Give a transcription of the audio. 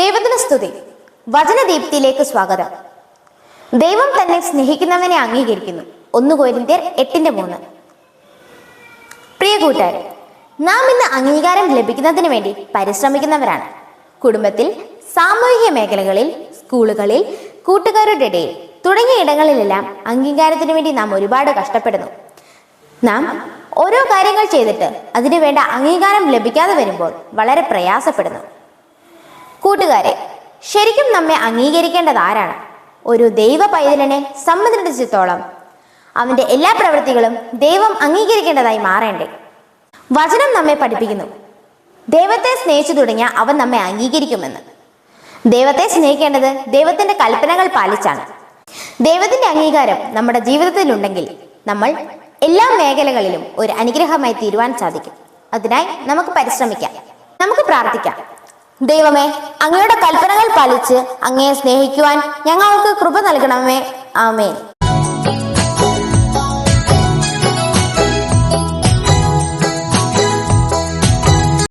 ദൈവത്തിന് സ്തുതി. വചനദീപ്തിയിലേക്ക് സ്വാഗതം. ദൈവം തന്നെ സ്നേഹിക്കുന്നവനെ അംഗീകരിക്കുന്നു. ഒന്ന് കോരിന്ത്യർ എട്ടിന്റെ മൂന്ന്. പ്രിയ കൂട്ടുകാരെ നാം ഇന്ന് അംഗീകാരം ലഭിക്കുന്നതിന് വേണ്ടി പരിശ്രമിക്കുന്നവരാണ്. കുടുംബത്തിൽ സാമൂഹിക മേഖലകളിൽ സ്കൂളുകളിൽ കൂട്ടുകാരുടെ ഇടയിൽ തുടങ്ങിയ ഇടങ്ങളിലെല്ലാം അംഗീകാരത്തിന് വേണ്ടി നാം ഒരുപാട് കഷ്ടപ്പെടുന്നു. നാം ഓരോ കാര്യങ്ങൾ ചെയ്തിട്ട് അതിനു വേണ്ട അംഗീകാരം ലഭിക്കാതെ വരുമ്പോൾ വളരെ പ്രയാസപ്പെടുന്നു. കൂട്ടുകാരെ ശരിക്കും നമ്മെ അംഗീകരിക്കേണ്ടത് ആരാണ്? ഒരു ദൈവ പൈതലിനെ സംബന്ധിച്ചിടത്തോളം അവന്റെ എല്ലാ പ്രവൃത്തികളും ദൈവം അംഗീകരിക്കേണ്ടതായി മാറേണ്ടേ? വചനം നമ്മെ പഠിപ്പിക്കുന്നു. ദൈവത്തെ സ്നേഹിച്ചു തുടങ്ങിയ അവൻ നമ്മെ അംഗീകരിക്കുമെന്ന്. ദൈവത്തെ സ്നേഹിക്കേണ്ടത് ദൈവത്തിന്റെ കൽപ്പനകൾ പാലിച്ചാണ്. ദൈവത്തിന്റെ അംഗീകാരം നമ്മുടെ ജീവിതത്തിലുണ്ടെങ്കിൽ നമ്മൾ എല്ലാ മേഖലകളിലും ഒരു അനുഗ്രഹമായി തീരുവാൻ സാധിക്കും. അതിനായി നമുക്ക് പരിശ്രമിക്കാം. നമുക്ക് പ്രാർത്ഥിക്കാം. ദൈവമേ അങ്ങയുടെ കൽപ്പനകൾ പാലിച്ച് അങ്ങയെ സ്നേഹിക്കുവാൻ ഞങ്ങൾക്ക് കൃപ നൽകണമേ. ആമേൻ.